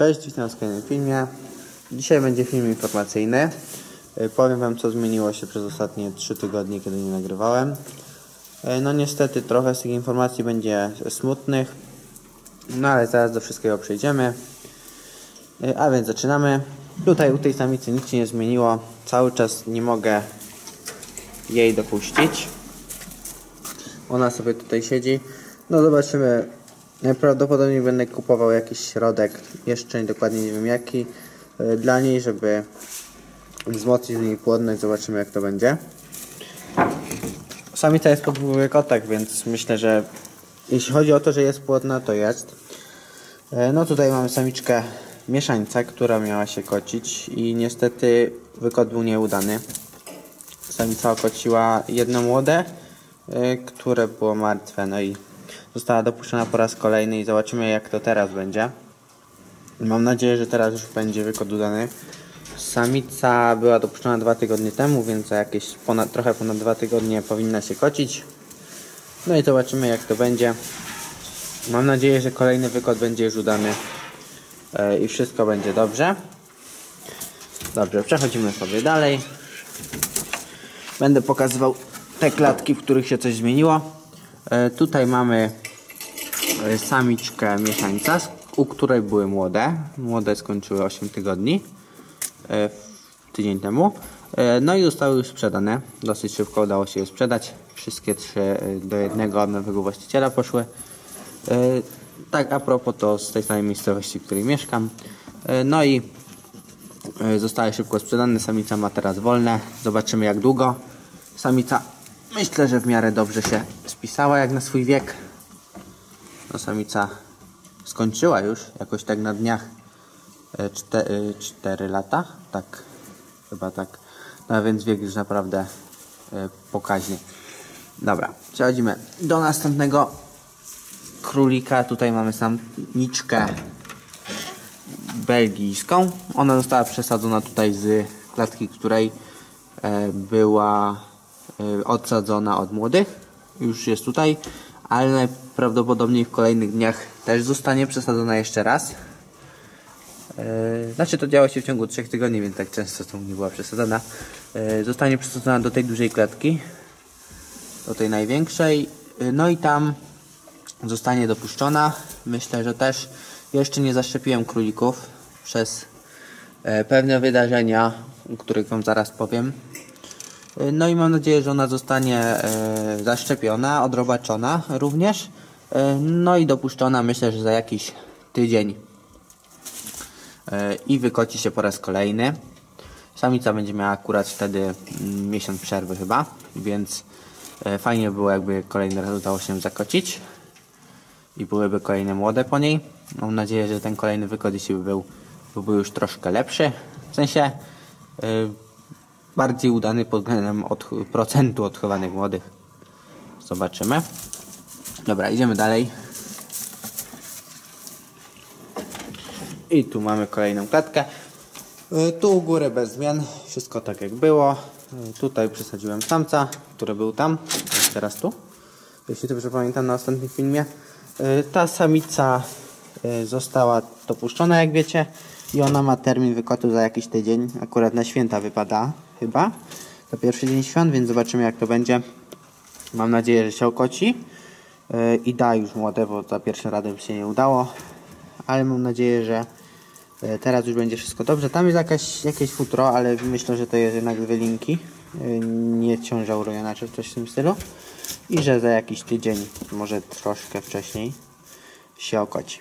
Cześć, witam w kolejnym filmie. Dzisiaj będzie film informacyjny. Y, Powiem Wam, co zmieniło się przez ostatnie 3 tygodnie, kiedy nie nagrywałem. Y, No niestety trochę z tych informacji będzie smutnych, no ale zaraz do wszystkiego przejdziemy. Y, A więc zaczynamy. Tutaj u tej samicy nic się nie zmieniło. Cały czas nie mogę jej dopuścić. Ona sobie tutaj siedzi. No zobaczymy. Najprawdopodobniej będę kupował jakiś środek, jeszcze dokładnie nie wiem jaki, y, dla niej, żeby wzmocnić w niej płodność. Zobaczymy jak to będzie. Samica jest po dwóch wykotach, więc myślę, że jeśli chodzi o to, że jest płodna, to jest. Y, No tutaj mamy samiczkę mieszańca, która miała się kocić i niestety wykot był nieudany. Samica okociła jedno młode, y, które było martwe, no i została dopuszczona po raz kolejny i zobaczymy jak to teraz będzie. Mam nadzieję, że teraz już będzie wykot udany. Samica była dopuszczona dwa tygodnie temu, więc za jakieś ponad, trochę ponad dwa tygodnie powinna się kocić. No i zobaczymy jak to będzie. Mam nadzieję, że kolejny wykot będzie już udany e, i wszystko będzie dobrze. Dobrze, przechodzimy sobie dalej. Będę pokazywał te klatki, w których się coś zmieniło. E, tutaj mamy samiczkę mieszańca, u której były młode. Młode skończyły 8 tygodni e, tydzień temu. E, No i zostały już sprzedane. Dosyć szybko udało się je sprzedać. Wszystkie trzy e, do jednego nowego właściciela poszły. E, Tak a propos to z tej samej miejscowości, w której mieszkam. E, No i e, zostały szybko sprzedane. Samica ma teraz wolne. Zobaczymy jak długo. Samica myślę, że w miarę dobrze się spisała jak na swój wiek. No samica skończyła już jakoś tak na dniach 4 lata. Tak, chyba tak. No więc wiek już naprawdę e, pokaźny. Dobra, przechodzimy do następnego królika. Tutaj mamy samiczkę belgijską. Ona została przesadzona tutaj z klatki, której e, była e, odsadzona od młodych. Już jest tutaj, ale najprawdopodobniej w kolejnych dniach też zostanie przesadzona jeszcze raz. E, Znaczy to działo się w ciągu 3 tygodni, więc tak często to nie była przesadzona. E, Zostanie przesadzona do tej dużej klatki, do tej największej. E, No i tam zostanie dopuszczona. Myślę, że też jeszcze nie zaszczepiłem królików przez pewne wydarzenia, o których Wam zaraz powiem. No i mam nadzieję, że ona zostanie e, zaszczepiona, odrobaczona również. E, No i dopuszczona myślę, że za jakiś tydzień E, i wykoci się po raz kolejny. Samica będzie miała akurat wtedy mm, miesiąc przerwy chyba, więc fajnie by było jakby kolejny raz udało się zakocić i byłyby kolejne młode po niej. Mam nadzieję, że ten kolejny jeśli by był, byłby już troszkę lepszy. W sensie bardziej udany pod względem odch- procentu odchowanych młodych. Zobaczymy. Dobra, idziemy dalej. I tu mamy kolejną klatkę. Y, Tu u góry bez zmian, wszystko tak jak było. Y, Tutaj przesadziłem samca, który był tam, jest teraz tu. Jeśli dobrze pamiętam na ostatnim filmie. Ta samica została dopuszczona, jak wiecie, i ona ma termin wykotu za jakiś tydzień. Akurat na święta wypada, chyba. To pierwszy dzień świąt, więc zobaczymy, jak to będzie. Mam nadzieję, że się okoci y, i da już młode, bo za pierwszy razem się nie udało. Ale mam nadzieję, że y, teraz już będzie wszystko dobrze. Tam jest jakaś, jakieś futro, ale myślę, że to jest jednak z wylinki. y, Nie ciąża urojona czy coś w tym stylu. I że za jakiś tydzień, może troszkę wcześniej się okoci.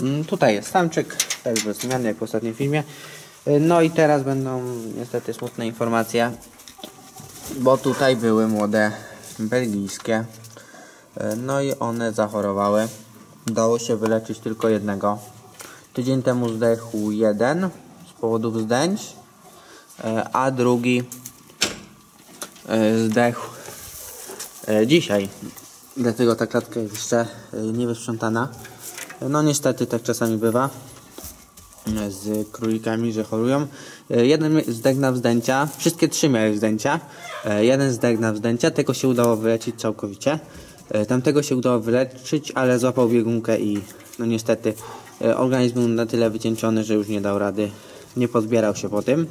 Mm, Tutaj jest samczyk, też bez zmian jak w ostatnim filmie. Y, No i teraz będą niestety smutne informacje, bo tutaj były młode belgijskie. E, No i one zachorowały. Udało się wyleczyć tylko jednego. Tydzień temu zdechł jeden z powodu wzdęć, e, a drugi e, zdechł e, dzisiaj. Dlatego ta klatka jest jeszcze e, niewysprzątana. E, No niestety tak czasami bywa e, z królikami, że chorują. E, Jeden zdech na wzdęcia, wszystkie trzy miały wzdęcia. E, Jeden zdech na wzdęcia, tego się udało wyleczyć całkowicie. E, Tamtego się udało wyleczyć, ale złapał biegunkę i no niestety Organizm był na tyle wycieńczony, że już nie dał rady. Nie pozbierał się po tym.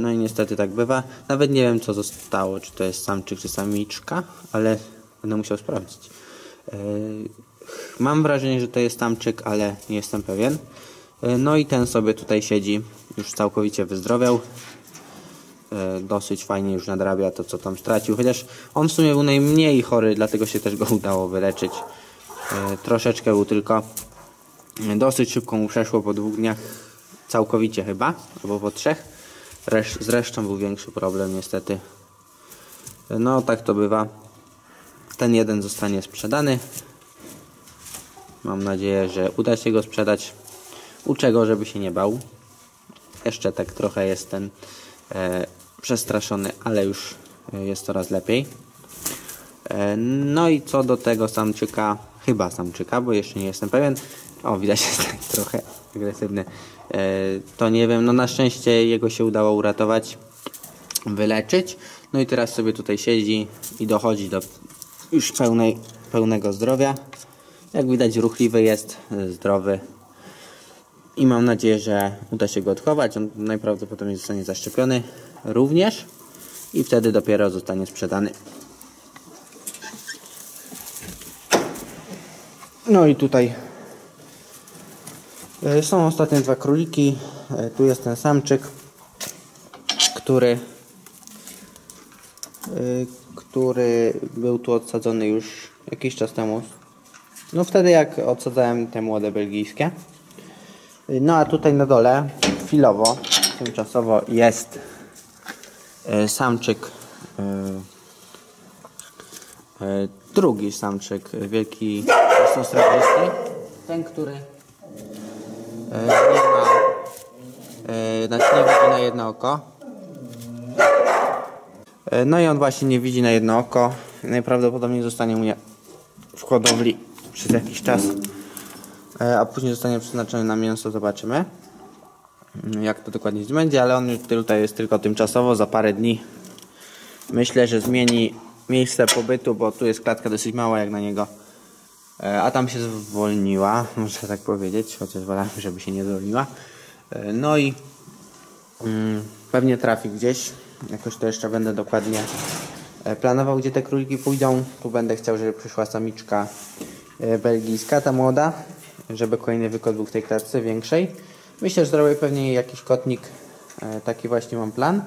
No i niestety tak bywa. Nawet nie wiem co zostało, czy to jest samczyk, czy samiczka, ale będę musiał sprawdzić. Mam wrażenie, że to jest samczyk, ale nie jestem pewien. E, No i ten sobie tutaj siedzi, już całkowicie wyzdrowiał. E, Dosyć fajnie już nadrabia to, co tam stracił. Chociaż on w sumie był najmniej chory, dlatego się też go udało wyleczyć. E, Troszeczkę był tylko. Dosyć szybko mu przeszło po dwóch dniach, całkowicie chyba, albo po trzech. Resz- z resztą był większy problem, niestety. No, tak to bywa. Ten jeden zostanie sprzedany. Mam nadzieję, że uda się go sprzedać. Uczę go, żeby się nie bał. Jeszcze tak trochę jest ten e, przestraszony, ale już e, jest coraz lepiej. E, no i co do tego samczyka, chyba samczyka, bo jeszcze nie jestem pewien. O, widać jest tak trochę agresywny. E, to nie wiem, no na szczęście jego się udało uratować, wyleczyć. No i teraz sobie tutaj siedzi i dochodzi do już pełnej, pełnego zdrowia. Jak widać ruchliwy jest, zdrowy. I mam nadzieję, że uda się go odchować. On najprawdopodobniej zostanie zaszczepiony również. I wtedy dopiero zostanie sprzedany. No i tutaj e, są ostatnie dwa króliki. E, Tu jest ten samczyk, który e, który był tu odsadzony już jakiś czas temu. No wtedy jak odsadzałem te młode belgijskie. No a tutaj na dole chwilowo, tymczasowo jest e, samczyk e, e, drugi samczyk wielki są srebrzysty. Ten, który nie ma znaczy nie widzi na jedno oko. No i on właśnie nie widzi na jedno oko. Najprawdopodobniej zostanie u mnie w hodowli przez jakiś czas. E, A później zostanie przeznaczony na mięso, zobaczymy. mm, Jak to dokładnie będzie, ale on już tutaj jest tylko tymczasowo, za parę dni. Myślę, że zmieni miejsce pobytu, bo tu jest klatka dosyć mała jak na niego. E, A tam się zwolniła, można tak powiedzieć, chociaż wolałem, żeby się nie zwolniła. E, No i Mm, pewnie trafi gdzieś. Jakoś to jeszcze będę dokładnie planował, gdzie te króliki pójdą. Tu będę chciał, żeby przyszła samiczka belgijska, ta młoda, żeby kolejny wykot był w tej klatce większej. Myślę, że zrobię pewnie jakiś kotnik. E, Taki właśnie mam plan,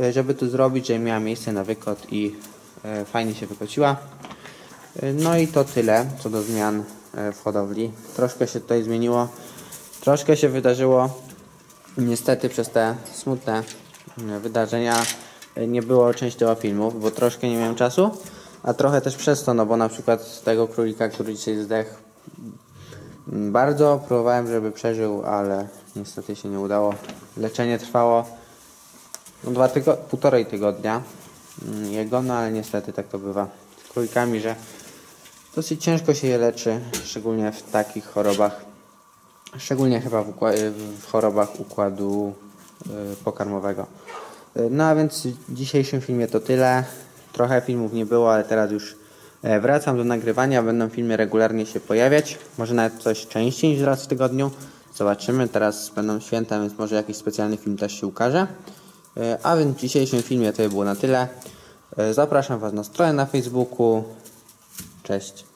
e, żeby tu zrobić, żeby miała miejsce na wykot i e, fajnie się wykociła. No i to tyle co do zmian w hodowli. Troszkę się tutaj zmieniło, troszkę się wydarzyło. Niestety przez te smutne wydarzenia nie było częściowo filmów, bo troszkę nie miałem czasu, a trochę też przez to, no bo na przykład tego królika, który dzisiaj zdechł, bardzo próbowałem, żeby przeżył, ale niestety się nie udało. Leczenie trwało no, dwa tygo półtorej tygodnia mm, jego, no ale niestety tak to bywa z królikami, że dosyć ciężko się je leczy, szczególnie w takich chorobach. Szczególnie chyba w, w chorobach układu y, pokarmowego. Y, No a więc w dzisiejszym filmie to tyle. Trochę filmów nie było, ale teraz już wracam do nagrywania. Będą filmy regularnie się pojawiać. Może nawet coś częściej niż raz w tygodniu. Zobaczymy. Teraz będą święta, więc może jakiś specjalny film też się ukaże. Y, A więc w dzisiejszym filmie to było na tyle. Y, Zapraszam Was na stronę na Facebooku. Cześć.